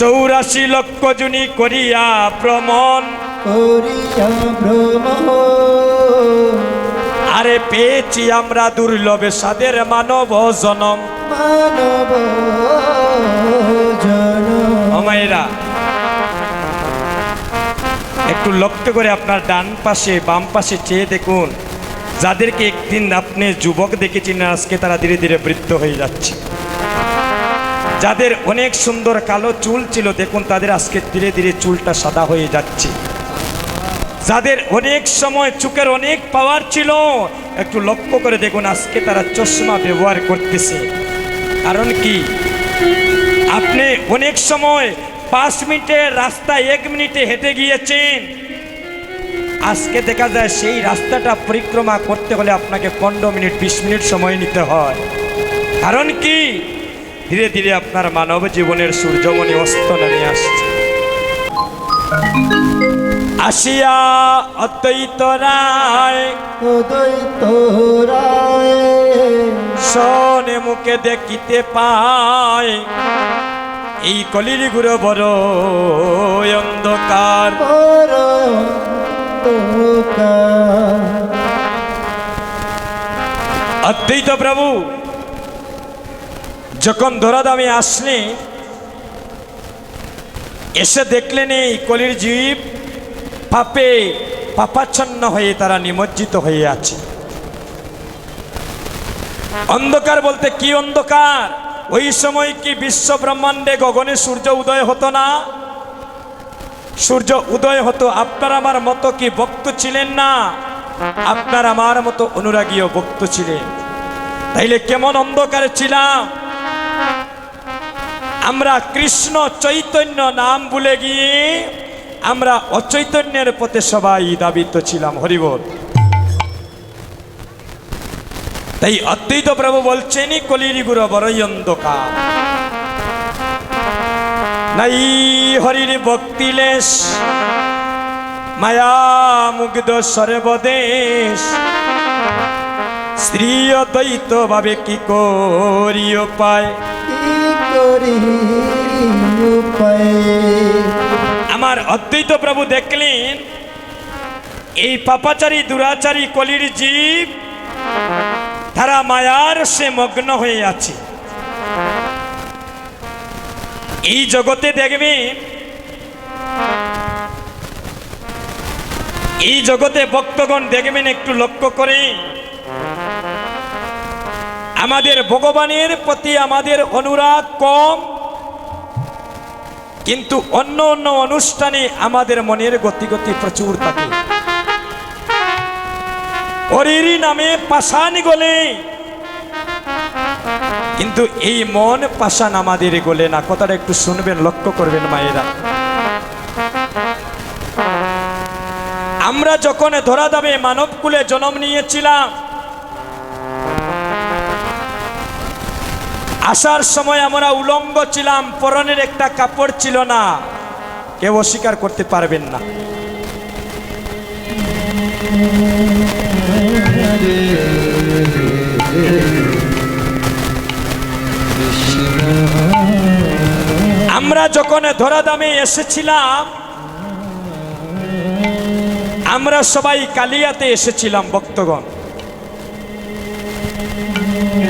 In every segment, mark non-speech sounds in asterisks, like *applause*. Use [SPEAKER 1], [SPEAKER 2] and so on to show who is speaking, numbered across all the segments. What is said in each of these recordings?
[SPEAKER 1] চৌরাশি লক্ষ জুনি করিয়া ভ্রমণ।
[SPEAKER 2] করিয়া ভ্রমণ।
[SPEAKER 1] আরে পেয়েছি আমরা দুর্লভে সাদের মানব জনম।
[SPEAKER 2] মানব
[SPEAKER 1] অমায়েরা একটু লক্ষ্য করে আপনার ডান পাশে বাম পাশে চেয়ে দেখুন। যাদেরকে একদিন আপনি যুবক দেখেছিলেন আজকে তারা ধীরে ধীরে বৃদ্ধ হয়ে যাচ্ছে। যাদের অনেক সুন্দর কালো চুল ছিল, দেখুন তাদের আজকে ধীরে ধীরে চুলটা সাদা হয়ে যাচ্ছে। যাদের অনেক সময় চোখের অনেক পাওয়ার ছিল, একটু লক্ষ্য করে দেখুন আজকে তারা চশমা ব্যবহার করতেছে। কারণ কি? আপনি অনেক সময় পাঁচ মিনিটের রাস্তা এক মিনিটে হেঁটে গিয়েছেন। আজকে দেখা যায় সেই রাস্তাটা পরিক্রমা করতে হলে আপনাকে পনেরো মিনিট, বিশ মিনিট সময় নিতে হয়। কারণ কি? ধীরে ধীরে আপনার মানব জীবনের সূর্যমণি অস্ত নেমে আসছে। আসিয়া অদ্বৈত রায়
[SPEAKER 2] উদয়িত রায়।
[SPEAKER 1] সনে মুখে দেখিতে পায় এই কলির গুরু বড় অন্ধকার। অদ্বৈত প্রভু যখন ধরাদামে আসলে, এসে দেখলেন এই কলির জীব পাপে পাপাচ্ছন্ন হয়ে তারা নিমজ্জিত হয়ে আছে। অন্ধকার বলতে কি অন্ধকার? ওই সময় কি বিশ্ব ব্রহ্মাণ্ডে গগনে সূর্য উদয় হতো না? সূর্য উদয় হতো, আপনার আমার মতো কি ভক্ত ছিলেন না? আপনার আমার মতো অনুরাগীয় ভক্ত ছিলেন। তাইলে কেমন অন্ধকারে ছিলাম? আমরা কৃষ্ণ চৈতন্য নাম ভুলে গিয়ে আমরা অচৈতন্যের পথে সবাই দাবিত ছিলাম হরিবল তাই অদ্বৈত প্রভু বলছেনই কলির গুরু বড়ই অন্ধকার। নাই হরির ভক্তিলেশ মায়া মুগ্ধ সর্বদেশ। শ্রী অদ্বৈত ভাবে কি করিও পায়? আমার অদ্বৈত প্রভু দেখলেন, এই পাপাচারী, দুরাচারী কলির জীব, তারা মায়ার সে মগ্ন হয়ে আছে। এই জগতে দেখবেন এই জগতে ভক্তগণ দেখবেন একটু লক্ষ্য করে আমাদের ভগবানের প্রতি আমাদের অনুরাগ কম, কিন্তু অন্য অন্য অনুষ্ঠানে আমাদের মনের গতি গতি প্রচুর থাকে। হরির নামে পাশান গলে, কিন্তু এই মন পাশান আমাদের গলে না। কথাটা একটু শুনবেন, লক্ষ্য করবেন মায়েরা। আমরা যখন ধরা দামে মানবকুলে জন্ম নিয়েছিলাম আসার সময় আমরা উলঙ্গ ছিলাম, পরনের একটা কাপড় ছিল না। কেউ অস্বীকার করতে পারবেন না। আমরা যখন ধরা দামে এসেছিলাম, আমরা সবাই কালিয়াতে এসেছিলাম, ভক্তগণ।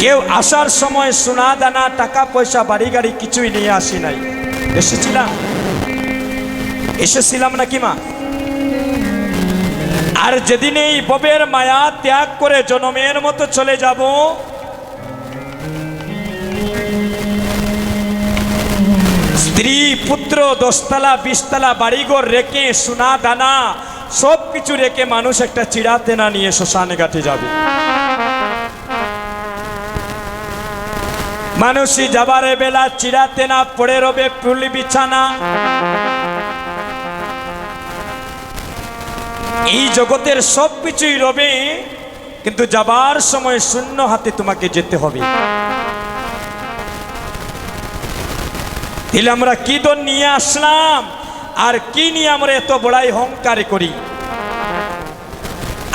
[SPEAKER 1] কেউ আসার সময় সোনা দানা, টাকা পয়সা, বাড়ি গাড়ি কিছুই নিয়ে আসি নাই। এসেছিলাম? এসেছিলাম নাকি মা? আর যেদিন এই ববের মায়া ত্যাগ করে জনমের মতো চলে যাব, স্ত্রী, পুত্র, দশতলা, বিশতলা, বাড়িঘর রেখে সোনা দানা সব কিছু রেখে মানুষ একটা চিড়াতে না নিয়ে শ্মশানে ঘাটে যাবে। মানুষই যাবারে বেলা চিরাতে না পড়ে রবে পুলি বিছানা। এই জগতের সব কিছুই রবে, কিন্তু যাবার সময় শূন্য হাতে তোমাকে যেতে হবে। তাহলে আমরা কি দন নিয়ে আসলাম? আর কি নিয়ে আমরা এত বড়াই হংকার করি?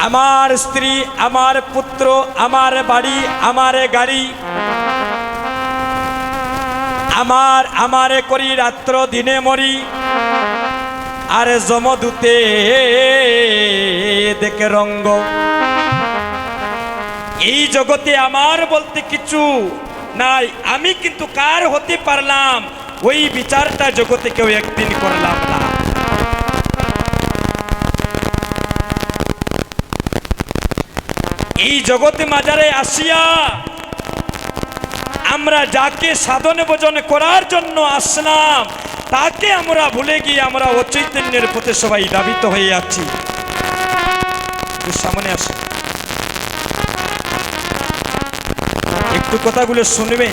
[SPEAKER 1] আমার স্ত্রী, আমার পুত্র, আমার বাড়ি, আমার গাড়ি আমার, আমারে করি রাত্র, দিনে মরি। আরে জমদূতে দেখে রঙ্গ। এই জগতে আমার বলতে কিছু নাই। আমি কিন্তু কার হতে পারলাম? ওই বিচারটা জগতে কেউ একদিন করলাম না। এই জগতে মাজারে আসিয়া আমরা যাকে সাধন ভোজন করার জন্য আসলাম, তাকে আমরা ভুলে গিয়ে আমরা অচৈতন্যের প্রতি সবাই দাবিত হয়ে যাচ্ছি সামনে আসো। একটু কথাগুলো শুনবে?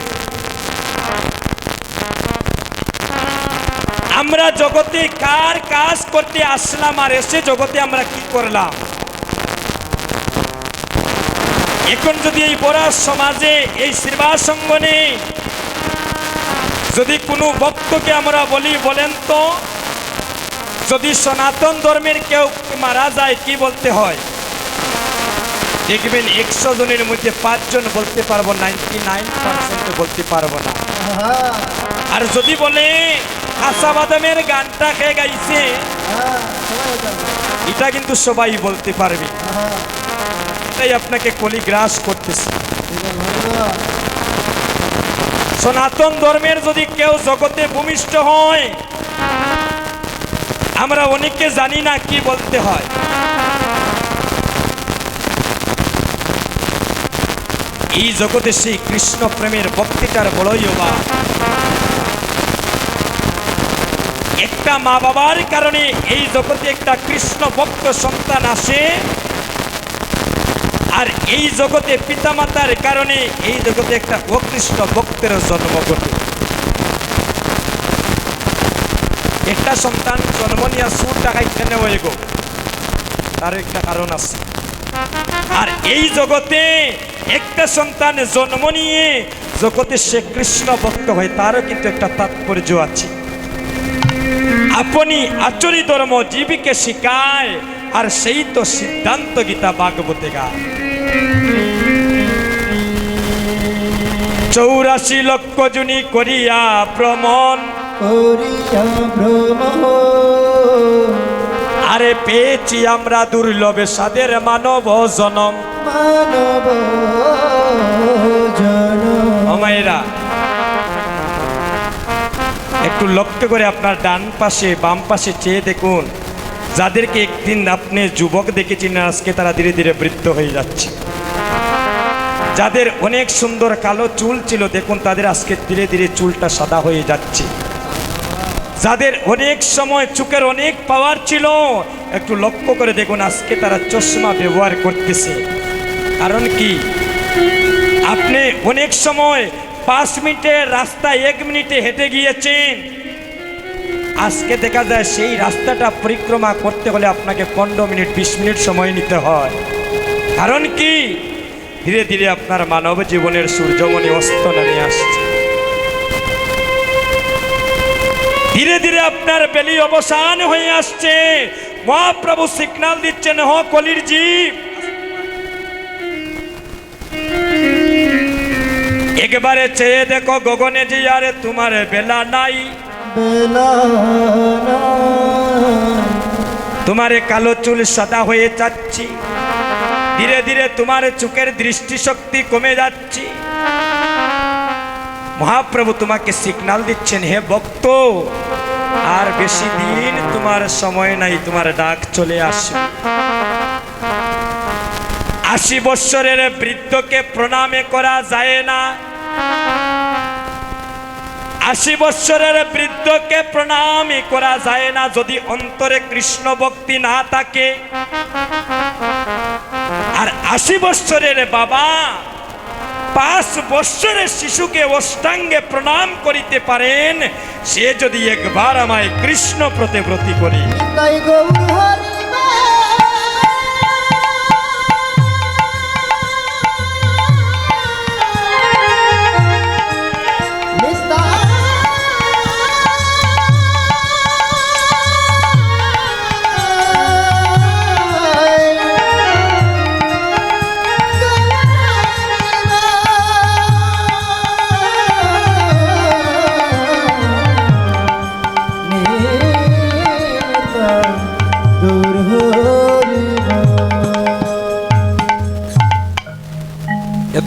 [SPEAKER 1] আমরা জগতে কার কাজ করতে আসলাম আর এসে জগতে আমরা কি করলাম? এখন যদি এই বড় সমাজে এই সেবাসঙ্গনে যদি কোনো ভক্তকে আমরা বলি বলেন তো যদি সনাতন ধর্মের কেউ মারা যায় কি বলতে হয়? দেখবেন একশো জনের মধ্যে পাঁচজন বলতে পারব নাইনটি নাইন পার্সেন্ট বলতে পারব না। আর যদি বলে আশা বাদামের গানটা কে গাইছে?
[SPEAKER 2] হ্যাঁ।
[SPEAKER 1] এটা কিন্তু সবাই বলতে পারবে। এটাই আপনাকে কলিগ্রাস করতেছে। সনাতন ধর্মের যদি কেউ জগতে ভূমিষ্ঠ হয়, আমরা অনেকে জানি না কি বলতে হয় এই জগতে সেই কৃষ্ণ প্রেমের ভক্তিটার বড়ই অভাব একটা মা বাবার কারণে এই জগতে একটা কৃষ্ণ ভক্ত সন্তান আসে আর এই জগতে পিতামাতার কারণে এই জগতে একটা অকৃষ্ট ভক্তের জন্ম ঘটে। একটা সন্তান জন্ম নিয়ে সুর টাকায় কেন হয়ে গো? তার একটা কারণ আছে। আর এই জগতে একটা সন্তান জন্ম নিয়ে জগতে সে কৃষ্ণ ভক্ত হয়, তারও কিন্তু একটা তাৎপর্য আছে। আপনি আচরি ধর্ম জীবিকে শিখায়, আর সেই তো সিদ্ধান্ত গীতা ভাগবতে গায়। চৌরাশি লক্ষ জুনি করিয়া ভ্রমণ।
[SPEAKER 2] করিয়া ভ্রমণ।
[SPEAKER 1] আরে পেয়েছি আমরা দুর্লভে সাদের মানব জনম।
[SPEAKER 2] মানব জন
[SPEAKER 1] অমায়েরা একটু লক্ষ্য করে আপনার ডান পাশে বাম পাশে চেয়ে দেখুন। যাদেরকে একদিন আপনি যুবক দেখেছেন আজকে তারা ধীরে ধীরে বৃদ্ধ হয়ে যাচ্ছে। যাদের অনেক সুন্দর কালো চুল ছিল, দেখুন তাদের আজকে ধীরে ধীরে চুলটা সাদা হয়ে যাচ্ছে। যাদের অনেক সময় চোখের অনেক পাওয়ার ছিল, একটু লক্ষ্য করে দেখুন আজকে তারা চশমা ব্যবহার করতেছে। কারণ কি? আপনি অনেক সময় পাঁচ মিনিটের রাস্তা এক মিনিটে হেঁটে গিয়েছেন। আজকে দেখা যায় সেই রাস্তাটা পরিক্রমা করতে হলে আপনাকে পনেরো মিনিট, বিশ মিনিট সময় নিতে হয়। কারণ কি? ধীরে ধীরে আপনার মানব জীবনের সূর্যমণি অস্ত নামে আসছে। ধীরে ধীরে আপনার বেলি অবসান হয়ে আসছে। মহাপ্রভু সিগনাল দিচ্ছেন হ কলির জীব। একবারে চেয়ে দেখো গগনে যে আরে তোমার বেলা নাই। তোমারে কালো চুল সাদা হয়ে যাচ্ছি। ধীরে ধীরে তোমার চোখের দৃষ্টিশক্তি কমে যাচ্ছে। মহাপ্রভু তোমাকে সিগনাল দিচ্ছেন, হে ভক্ত, আর বেশি দিন তোমার সময় নাই, তোমার ডাক চলে আসবে আশি বৎসরের বৃদ্ধকে প্রণামে করা যায় না। আশি বৎসরের বৃদ্ধকে প্রণামই করা যায় না যদি অন্তরে কৃষ্ণ ভক্তি না থাকে। আর আশি বৎসরের বাবা পাঁচ বৎসরের শিশুকে অষ্টাঙ্গে প্রণাম করিতে পারেন, সে যদি একবার আমায় কৃষ্ণ প্রতি ব্রতি করি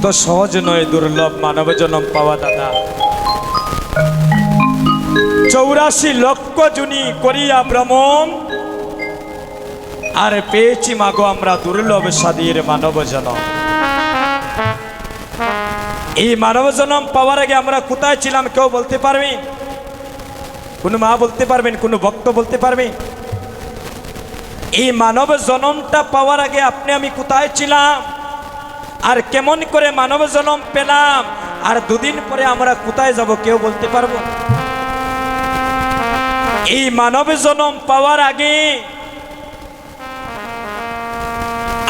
[SPEAKER 2] তাই গৌর হরি
[SPEAKER 1] তো সহজ নয়, দুর্লভ মানব জনম পাওয়া দাদা চৌরাশি লক্ষ জুনি করিয়া ভ্রমণ, আর পেয়েছি মাগো আমরা দুর্লভ সাদির মানব জনম এই মানব জনম পাওয়ার আগে আমরা কোথায় ছিলাম কেউ বলতে পারবেন কোনো মা বলতে পারবেন, কোনো ভক্ত বলতে পারবেন এই মানব জনমটা পাওয়ার আগে আপনি, আমি কোথায় ছিলাম? আর কেমন করে মানব জনম পেলাম? আর দুদিন পরে আমরা কোথায় যাব কেউ বলতে পারব? এই মানব জনম পাওয়ার আগে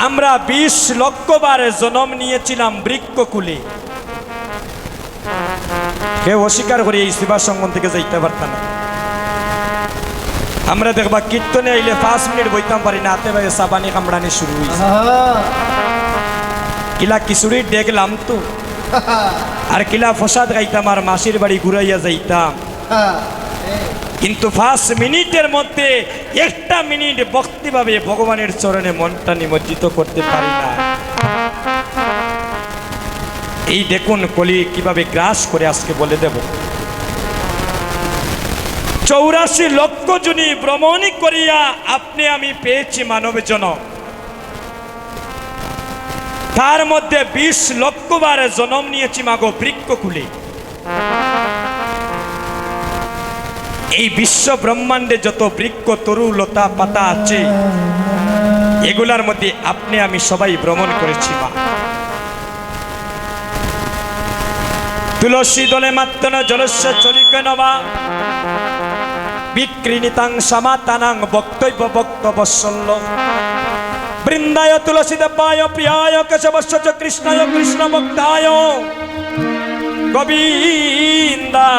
[SPEAKER 1] আমরা বিশ লক্ষ বার জনম নিয়েছিলাম বৃক্ষকুলে। কেউ অস্বীকার করে এই শিবা সঙ্গম থেকে যাইতে পারতাম আমরা দেখবা কীর্তনে আইলে পাঁচ মিনিট বইতাম পারি না হাতে ভাই সাবানি কামড়ানি শুরু হয়েছে কিলা কিশোরী দেখলাম তো আর কিলা ফসাদ গাইতাম আর মাসির বাড়ি ঘুরাইয়া যাইতাম কিন্তু ফার্স্ট মিনিটের মধ্যে একটা মিনিট ভক্তিভাবে ভগবানের চরণে মনটা নিমজ্জিত করতে পারি না এই দেখুন কলি কীভাবে গ্রাস করে আজকে বলে দেব। চৌরাশি লক্ষ জনী ভ্রমণ করিয়া আপনি আমি পেয়েছি মানব জনম তার মধ্যে বিশ লক্ষ বার জনম নিয়েছি মাগো বৃক্ষ খুলে এই বিশ্ব ব্রহ্মাণ্ডে যত বৃক্ষ, তরু, লতা, পাতা আছে, এগুলার মধ্যে আপনি, আমি সবাই ভ্রমণ করেছি, মা। তুলসী দলে মাত্র জলস্য চলিক নবা বিক্রিণিতাং সমাতানাং বক্তব্য বক্তব্য বৃন্দায় তুলসী দেবায় প্রিয়ায় কেশবস্য চ কৃষ্ণায় কৃষ্ণ ভক্তায় গোবিন্দায়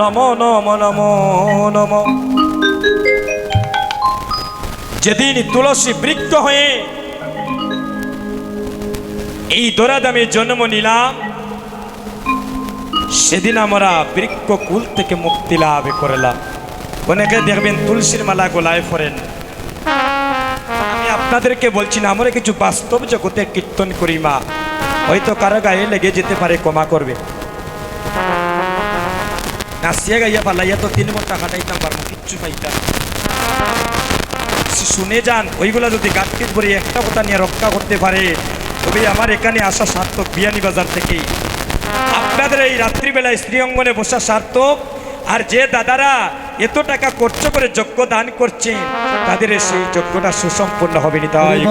[SPEAKER 1] নম নম নম নম। যেদিন তুলসী বৃক্ষ হয়ে এই দোরাদামে জন্ম নিলাম, সেদিন আমরা বৃক্ষ কুল থেকে মুক্তি লাভ করলাম। অনেকে দেখবেন তুলসীর মালা গোলায় ফরেন আপনাদেরকে বলছি না, আমরা কিছু বাস্তব জগতে কীর্তন করি, মা। হয়তো কারও গায়ে লেগে যেতে পারে, ক্ষমা করবে। নাচিয়া গাইয়া পালাইয়া তো তিন ঘণ্টা কাটাইতাম পারব কিচ্ছু পাইতাম। শুনে যান, ওইগুলা যদি গাঁটকিট ভরে একটা কথা নিয়ে রক্ষা করতে পারে, তবে আমার এখানে আসা সার্থক বিয়ানি বাজার থেকে আপনাদের এই রাত্রিবেলায় শ্রীঅঙ্গনে বসা সার্থক, আর যে দাদারা এত টাকা খরচ করে যজ্ঞ দান করছেন তাদের সেই যজ্ঞটা সুসম্পন্ন হবে নি তাই।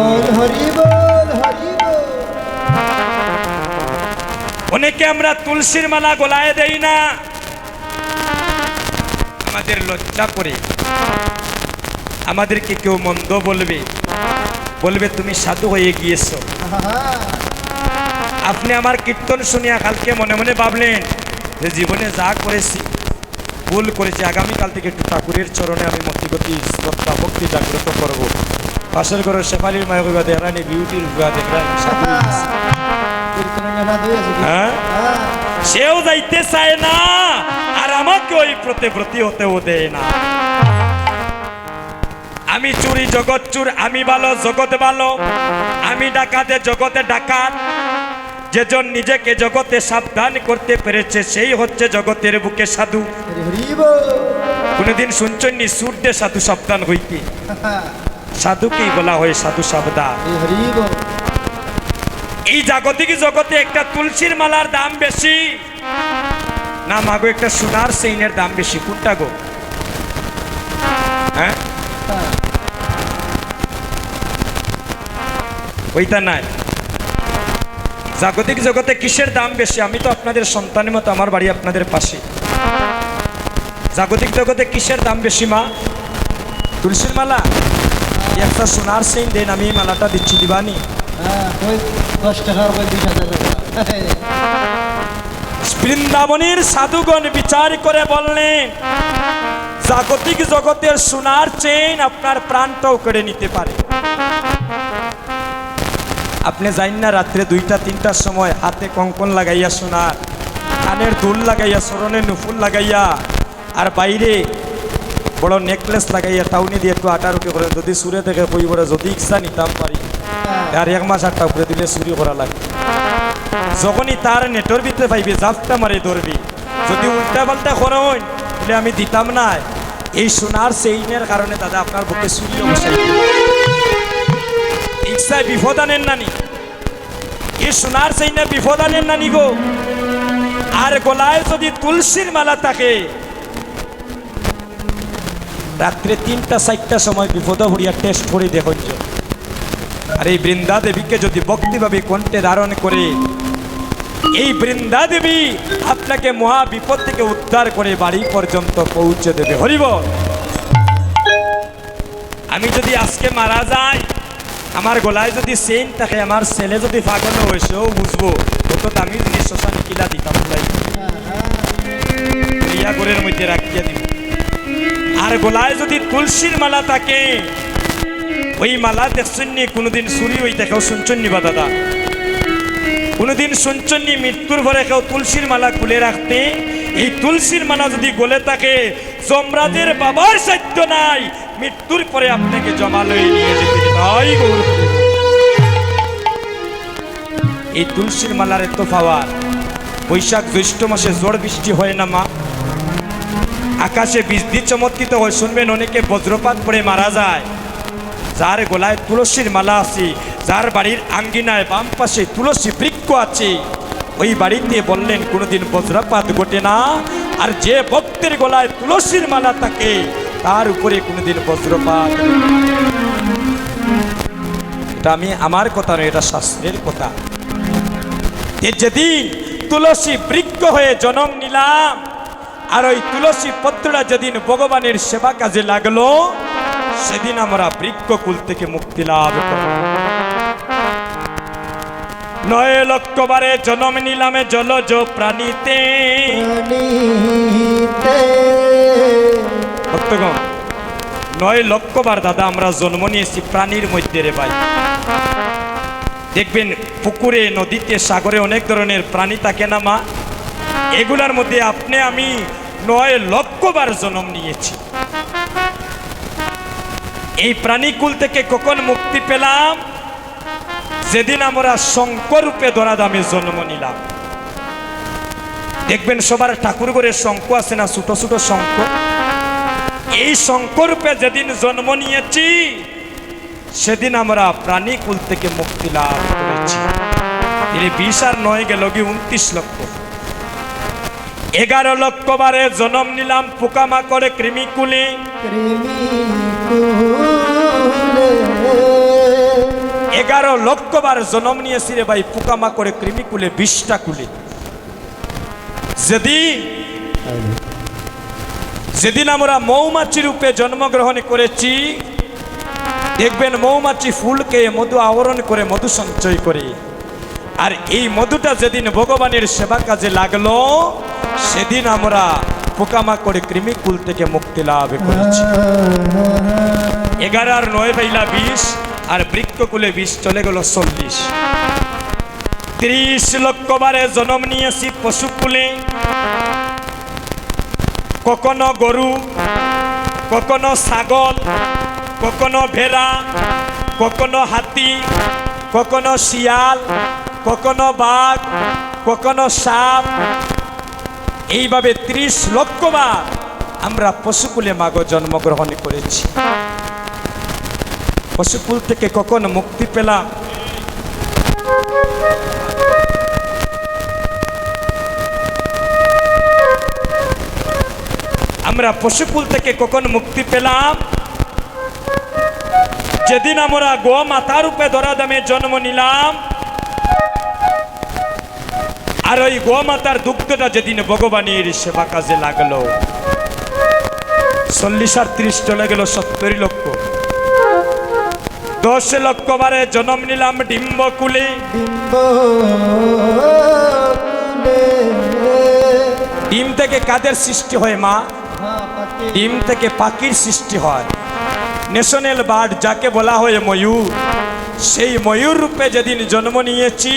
[SPEAKER 1] অনেকে আমরা তুলসীর মালা গোলায় দেই না। আমাদের লজ্জা করে। আমাদেরকে কেউ মন্দ বলবে। বলবে তুমি সাধু হয়ে গিয়েছো। আপনি আমার কীর্তন শুনিয়া কালকে মনে মনে ভাবলেন যে জীবনে যা করেছি ভুল করেছি, আগামীকাল থেকে একটু ঠাকুরের চরণে আমি মতিগতি শ্রদ্ধা, ভক্তি জাগ্রত করব। পাশের ঘরে শেফালির মায় বিবাদ দেহরানি বিউটির বিবাদ হয়ে? সেও যাইতে চায় না, আর আমাকে ওই প্রতি ব্রতী হতেও দেয় না। আমি চুরি জগৎ চুর, আমি ভালো, জগৎ ভালো। আমি ডাকাতে, জগতে ডাকাত। যেজন নিজেকে জগতে সাবধান করতে পেরেছে সেই হচ্ছে জগতের বুকে সাধু। কোনোদিন শুনছেন নি সূর্যে সাধু সাবধান হইতে? *laughs* সাধুকেই বলা হয় সাধু সাবধান। এই জাগতিক জগতে একটা তুলসীর মালার দাম বেশি। না মাগো একটা সোনার সেইনের দাম বেশি। কোনটা গো? হ্যাঁ?
[SPEAKER 2] হ্যাঁ,
[SPEAKER 1] ওইটা নাই। জাগতিক জগতে কিসের দাম বেশি? আমি তো আপনাদের সন্তানের মতো আমার বাড়ি আপনাদের পাশে জাগতিক জগতে কিসের দাম বেশি মা? তুলসীর মালা? একটা সোনার সেইন দেন আমি এই মালাটা দিচ্ছি দিবানি।
[SPEAKER 2] হ্যাঁ
[SPEAKER 1] বৃন্দাবনের সাধুগণ বিচার করে বললেন জাগতিক জগতের সোনার চেইন আপনার প্রাণটাও কেড়ে নিতে পারে। আপনি যাইন না রাত্রে দুইটা, তিনটার সময় হাতে কঙ্কন লাগাইয়া সোনার কানের দুল লাগাইয়া স্মরণে নুফুল লাগাইয়া, আর বাইরে বড় নেকলেস লাগাইয়া টাউনে দিয়ে একটু আটা রুটি করে যদি সুরে থেকে কই বড়, যদি ইচ্ছা নিতাম পারি। আর এক মাস আটটা উপরে দিলে চুরি করা লাগে। যখনই তার নেটর ভিতরে পাইবে জাপটা মারে ধরবি। যদি উল্টা পাল্টা করুন তাহলে আমি দিতাম না এই সোনার সেইনের কারণে দাদা আপনার বুকে সূর্য বসাই ইচ্ছায় বিপদ আনেন নানি। এই সোনার সেইনা বিপদ আনেন নানি গো। আর গলায় যদি তুলসীর মালা থাকে, রাত্রে তিনটা, চারটা সময় বিপদ হরিয়া টেস্ট করে দেখুন। আর এই বৃন্দা দেবীকে যদি ভক্তিভাবে কণ্ঠে ধারণ করে, এই বৃন্দা দেবী আপনাকে মহা বিপদ থেকে উদ্ধার করে বাড়ি পর্যন্ত পৌঁছে দেবে। হরিব আমি যদি আজকে মারা যাই আমার গলায় যদি সেন থাকে আমার ছেলে যদি ফাগল হয়েছেও বুঝব কত দামি জিনিস শ্মশানে কিলা দিতাম রিয়া ঘরের মধ্যে রাখিয়া দিব আর গলায় যদি তুলসীর মালা থাকে, ওই মালা দেখছেন নি কোনোদিন চুরি ওই দেখাও শুনছেন নি বা দাদা। কোনোদিন শুনছেন নি মৃত্যুর ভরে কেউ তুলসীর মালা খুলে রাখতে এই তুলসীর মালা যদি গলে থাকে যমরাজের বাবার সাধ্য নাই মৃত্যুর পরে আপনাকে জমা লয়ে নিয়ে যেতে তাই গৌর এই তুলসীর মালার এত পাওয়ার, বৈশাখ জ্যৈষ্ঠ মাসে ঝড় বৃষ্টি হয় না মা। আকাশে বৃষ্টি চমৎকৃত হয়, শুনবেন, অনেকে বজ্রপাত পড়ে মারা যায়। যার গলায় তুলসীর মালা আছে, যার বাড়ির আঙ্গিনায় বাম পাশে তুলসী বৃক্ষ আছে, ওই বাড়িতে বললেন, কোনোদিন বজ্রপাত ঘটে না। আর যে ভক্তের গলায় তুলসীর মালা থাকে তার উপরে কোনোদিন বজ্রপাত। এটা আমি আমার কথা নয়, এটা শাস্ত্রের কথা। যেদিন তুলসী বৃক্ষ হয়ে জন্ম নিলাম, আর ওই তুলসী পত্রটা যেদিন ভগবানের সেবা কাজে লাগল, সেদিন আমরা বৃক্ষকুল থেকে মুক্তি লাভ করব। নয় লক্ষ বারে জন্ম নিলামে জলজ প্রাণীতে।
[SPEAKER 2] প্রাণীতে।
[SPEAKER 1] ভক্তগণ নয় লক্ষ বার দাদা আমরা জন্ম নিয়েছি প্রাণীর মধ্যে রে ভাই। দেখবেন পুকুরে, নদীতে, সাগরে অনেক ধরনের প্রাণী থাকে না মা? এগুলার মধ্যে আপনি, আমি নয় লক্ষ বার জন্ম নিয়েছি। এই প্রাণীকুল থেকে কখন মুক্তি পেলাম? যেদিন আমরা শঙ্করূপে ধরা দামে জন্ম নিলাম। দেখবেন সবার ঠাকুর ঘরে শঙ্খ আছে না, ছোট ছোট শঙ্খ? এই শঙ্করূপে যেদিন জন্ম নিয়েছি, সেদিন আমরা প্রাণীকুল থেকে মুক্তি লাভ করেছি। এর বিশ আর নয় গেল কি উনত্রিশ লক্ষ। এগারো লক্ষ বারে জন্ম নিলাম পোকামাকড়ে কৃমিকুলে
[SPEAKER 2] কৃমিকুলে
[SPEAKER 1] এগারো লক্ষ বার জন্ম নিয়েছি রে ভাই পোকামাকড়ে কৃমিকুলে বিশটা কুলে। যেদিন যেদিন আমরা মৌমাছি রূপে জন্মগ্রহণ করেছি, দেখবেন মৌমাছি ফুলকে মধু আবরণ করে মধু সঞ্চয় করে। আর এই মধুটা যেদিন ভগবানের সেবা কাজে লাগল, সেদিন আমরা পোকামাকড়ে কৃমিকুল থেকে মুক্তি লাভ করেছি। এগারো আর নয় পাইলা বিশ, আর বৃক্ষকুলে বিশ চলে গেল চল্লিশ। ত্রিশ লক্ষ বারে জন্ম নিয়েছি পশুকুলে। কখনো গরু কখনো ছাগল কখনো ভেড়া কখনো হাতি কখনো শিয়াল কখনো বাঘ কখনো সাপ। এইভাবে ত্রিশ লক্ষ বার আমরা পশুকুলে মাগ জন্মগ্রহণ করেছি। পশুকুল থেকে কখন মুক্তি পেলাম। আমরা পশুকুল থেকে কখন মুক্তি পেলাম? যেদিন আমরা গো মাতা রূপে ধরা দামে জন্ম নিলাম। আর ওই গো মাতার দুগ্ধটা যেদিন ভগবানের সেবা কাজে লাগল। চল্লিশ আর ত্রিশ চলে গেল সত্তর লক্ষ। দশ লক্ষ বারে জন্ম নিলাম ডিম্বকুলে।
[SPEAKER 2] বিম্ব
[SPEAKER 1] ডিম থেকে কাদের সৃষ্টি হয় মা? ডিম থেকে পাখির সৃষ্টি হয়। ন্যাশনাল বার্ড যাকে বলা হয় ময়ূর। সেই ময়ূর রূপে যেদিন জন্ম নিয়েছি,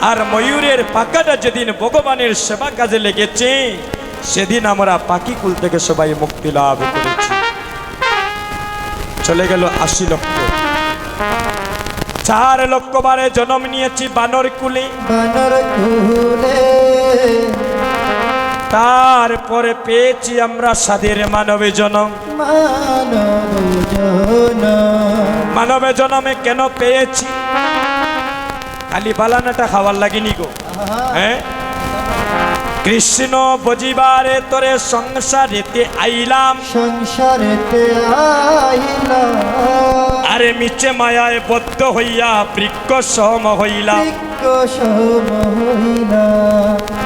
[SPEAKER 1] আর ময়ূরের পাকাটা যেদিন ভগবানের সেবা কাজে লেগেছে, সেদিন আমরা পাখি কুল থেকে সবাই মুক্তি লাভ করেছি। চলে গেল আশি লক্ষ। চার লক্ষ বারে জন্ম নিয়েছি বানর কুলে।
[SPEAKER 2] বানর কুলে।
[SPEAKER 1] তারপরে পেয়েছি আমরা সাধের মানবে জনম।
[SPEAKER 2] মানবে
[SPEAKER 1] জনমে কেন পেয়েছি? খালি বালানাটা খাওয়ার লাগেনি গো। হ্যাঁ? কৃষ্ণ বজিবারে তোরে সংসারেতে আইলাম।
[SPEAKER 2] সংসারেতে আইলা
[SPEAKER 1] আরে মিছে মায়ায় বদ্ধ হইয়া বৃক্ষ সম হইলাম।
[SPEAKER 2] বৃক্ষ সম হইলা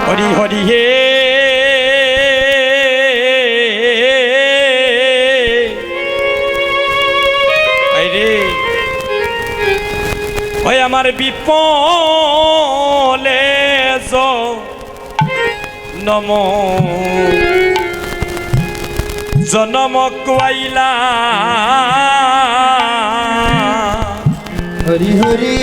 [SPEAKER 1] হরি হরি হে আমার বিপলে নম। জনম কুয়াইলা।
[SPEAKER 2] হরি হরি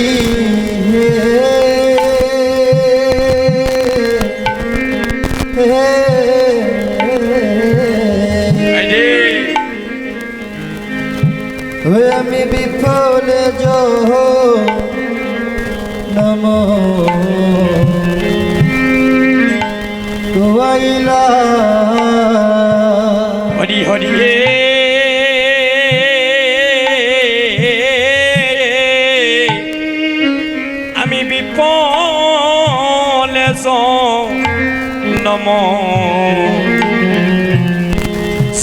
[SPEAKER 2] আমি বিফলে জহ নম কুয়াইলা
[SPEAKER 1] হরি হরি আমি বিপলে নম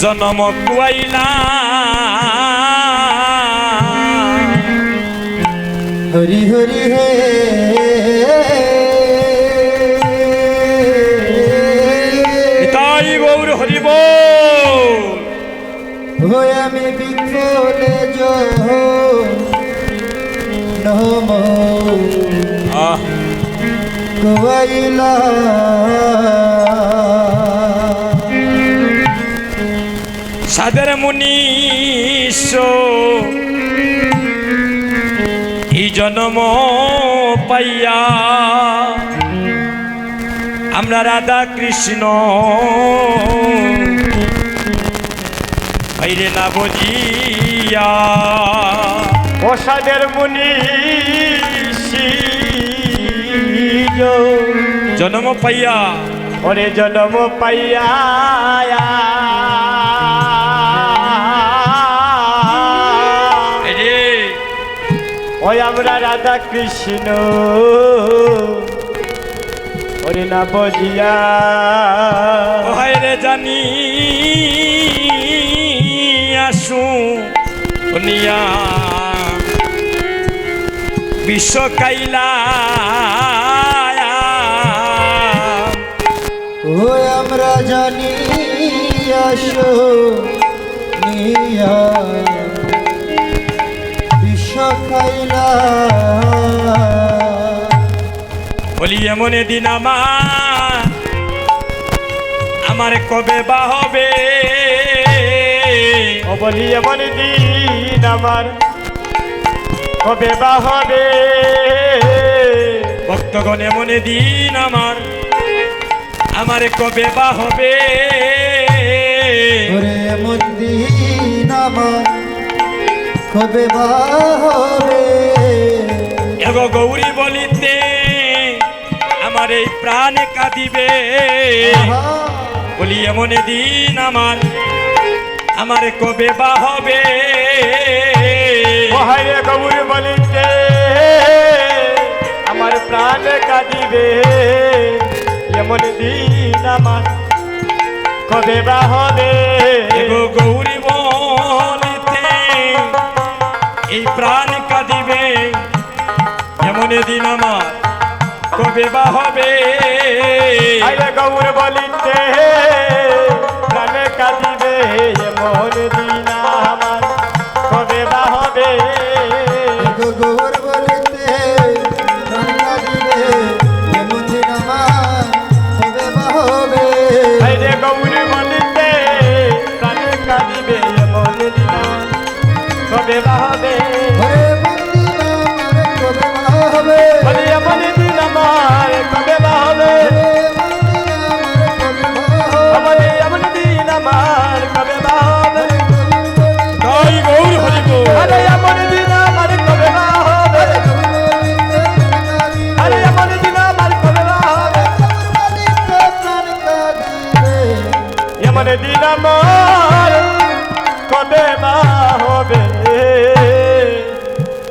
[SPEAKER 1] জনম সাদের মুনিষ এই জন্ম পাইয়া আমরা রাধা কৃষ্ণ। বাইরে না বুঝিয়া।
[SPEAKER 3] প্রসাদের মুনি
[SPEAKER 1] জন্ম পাইয়া।
[SPEAKER 3] ওরে জন্ম পাইয়া। ওই আমরা রাধা কৃষ্ণ। ওরে না বজিয়া
[SPEAKER 1] ওহাই রে জানি। আসু। শুনিয়া বিশ্ব কাইলা
[SPEAKER 2] খাইলা
[SPEAKER 1] বলি, এমন দিন আমার আমার কবে বা হবে?
[SPEAKER 3] ও বলি, এমন দিন আমার কবে বা হবে?
[SPEAKER 1] ভক্তগণ, এমন দিন আমার আমার কবে বা হবে?
[SPEAKER 2] আমার কবে বা হবে?
[SPEAKER 1] এগো গৌরী বলিতে আমার এই প্রাণ কাঁদিবে। বলি এমন দিন আমার আমার কবে বা হবে?
[SPEAKER 3] গৌর বলিতে আমার প্রাণ কাঁদিবে। এমন দিন আমার। কবে বা হবে?
[SPEAKER 1] গৌরী বলিতে এই প্রাণ কাঁদিবে। এমন দিন আমার কবে বা হবে?
[SPEAKER 3] গৌর বলিতে প্রাণ কাঁদিবে এমন দিন আমার দি